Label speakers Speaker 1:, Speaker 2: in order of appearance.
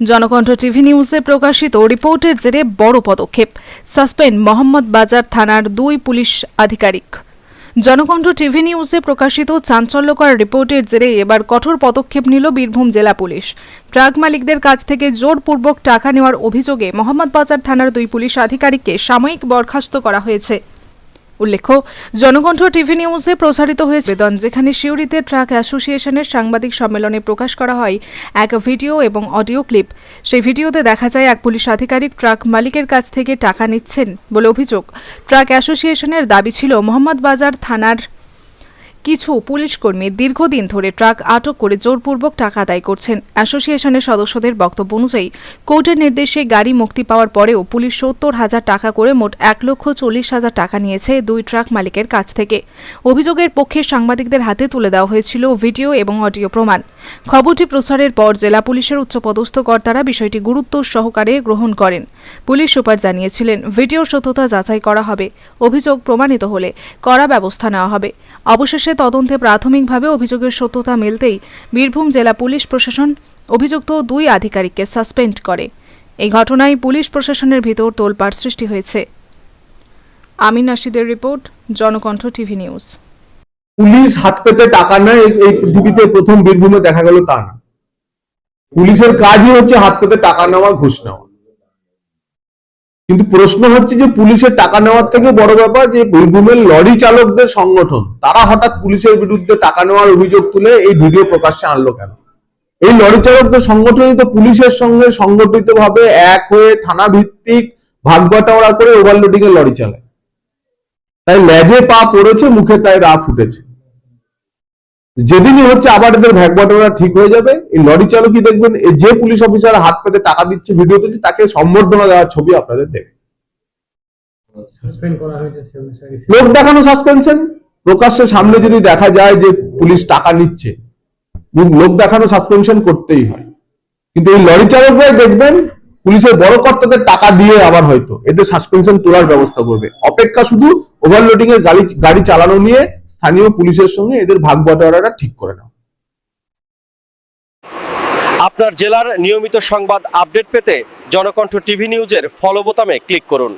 Speaker 1: Janakantha TV নিউজে প্রকাশিত রিপোর্টের জেরে বড় পদক্ষেপ। সাসপেন্ড মোহাম্মদ বাজার থানার দুই পুলিশ আধিকারিক। জনকণ্ঠ টিভি নিউজে প্রকাশিত চাঞ্চল্যকর রিপোর্টের জেরে এবার কঠোর পদক্ষেপ নিল বীরভূম জেলা পুলিশ। ট্রাক মালিকদের কাছ থেকে জোরপূর্বক টাকা নেওয়ার অভিযোগে মোহাম্মদ বাজার থানার দুই পুলিশ আধিকারিককে সাময়িক বরখাস্ত করা হয়েছে। উল্লেখ্য, জনকণ্ঠ টিভি নিউজে প্রচারিত হয়েছে বেদন, যেখানে সিউড়িতে ট্রাক অ্যাসোসিয়েশনের সাংবাদিক সম্মেলনে প্রকাশ করা হয় এক ভিডিও এবং অডিও ক্লিপ। সেই ভিডিওতে দেখা যায়, এক পুলিশ আধিকারিক ট্রাক মালিকের কাছ থেকে টাকা নিচ্ছেন বলে অভিযোগ। ট্রাক অ্যাসোসিয়েশনের দাবি ছিল, মোহাম্মদ বাজার থানার কিছু পুলিশ কর্মী দীর্ঘদিন ধরে ট্রাক আটক করে জোরপূর্বক টাকা আদায় করছেন। অ্যাসোসিয়েশনের সদস্যদের বক্তব্য অনুযায়ী, কোর্টের নির্দেশে গাড়ি মুক্তি পাওয়ার পরেও পুলিশ সত্তর হাজার টাকা করে মোট এক লক্ষ চল্লিশ হাজার টাকা নিয়েছে দুই ট্রাক মালিকের কাছ থেকে। অভিযোগের পক্ষে সাংবাদিকদের হাতে তুলে দেওয়া হয়েছিল ভিডিও এবং অডিও প্রমাণ। খবরটি প্রচারের পর জেলা পুলিশের উচ্চপদস্থ কর্তারা বিষয়টি গুরুত্ব সহকারে গ্রহণ করেন। পুলিশ সুপার জানিয়েছিলেন, ভিডিওর সত্যতা যাচাই করা হবে। অভিযোগ প্রমাণিত হলে কড়া ব্যবস্থা নেওয়া হবে। অবশেষে তদন্তে প্রাথমিকভাবে অভিযোগের সত্যতা মিলতেই বীরভূম জেলা পুলিশ প্রশাসন অভিযুক্ত দুই আধিকারিককে সাসপেন্ড করে। এই ঘটনায় পুলিশ প্রশাসনের ভিতর তোলপাড় সৃষ্টি হয়েছে। Amin নাশিদের report, Janakantha TV news.
Speaker 2: Police হাত পেতে টাকা নেয়, এই- পৃথিবীতে প্রথম বীরভূমে দেখা গেল তা না। পুলিশের কাজই হচ্ছে হাত পেতে টাকা নেওয়া, ঘুষ নেওয়া। কিন্তু প্রশ্ন হচ্ছে যে পুলিশের টাকা নেওয়ার থেকে বড় ব্যাপার যে বীরভূমের লরি চালকদের সংগঠন, তারা হঠাৎ পুলিশের বিরুদ্ধে টাকা নেওয়ার অভিযোগ তুলে এই ভিডিও প্রকাশ্যে আনলো কেন? এই লরি চালকদের সংগঠনই তো পুলিশের সঙ্গে সংগঠিত ভাবে এক হয়ে থানা ভিত্তিক ভাগ বাটোয়ারা করে ওভারলোডিং এর লরি চালায়। তাই লেজে পা পড়েছে, মুখে তাই রা ফুটেছে যেদিনই হচ্ছে আবার এদের ভ্যাগ বাটোয়ারা ঠিক হয়ে যাবে। এই লরি চালকই দেখবেন এই যে পুলিশ অফিসার হাত পেতে টাকা দিচ্ছে ভিডিওতে তাকে সম্বর্ধনা দেওয়ার ছবি আপনাদের দেখবেন লোক দেখানো সাসপেনশন প্রকাশ্যে সামনে যদি দেখা যায় যে পুলিশ টাকা নিচ্ছে লোক দেখানো সাসপেনশন করতেই হয়। কিন্তু এই লরি চালকরাই দেখবেন পুলিশের বড় কর্তাদের টাকা দিয়ে আবার হয়তো এদের সাসপেনশন তোলার ব্যবস্থা করবে। অপেক্ষা শুধু ওভারলোডিং এর গাড়ি গাড়ি চালানো নিয়ে স্থানীয় পুলিশের সঙ্গে এদের ভাগ বাটোয়ারাটা ঠিক করে নাও।
Speaker 3: আপনার জেলার নিয়মিত সংবাদ আপডেট পেতে জনকণ্ঠ টিভি নিউজের ফলো বোতামে ক্লিক করুন।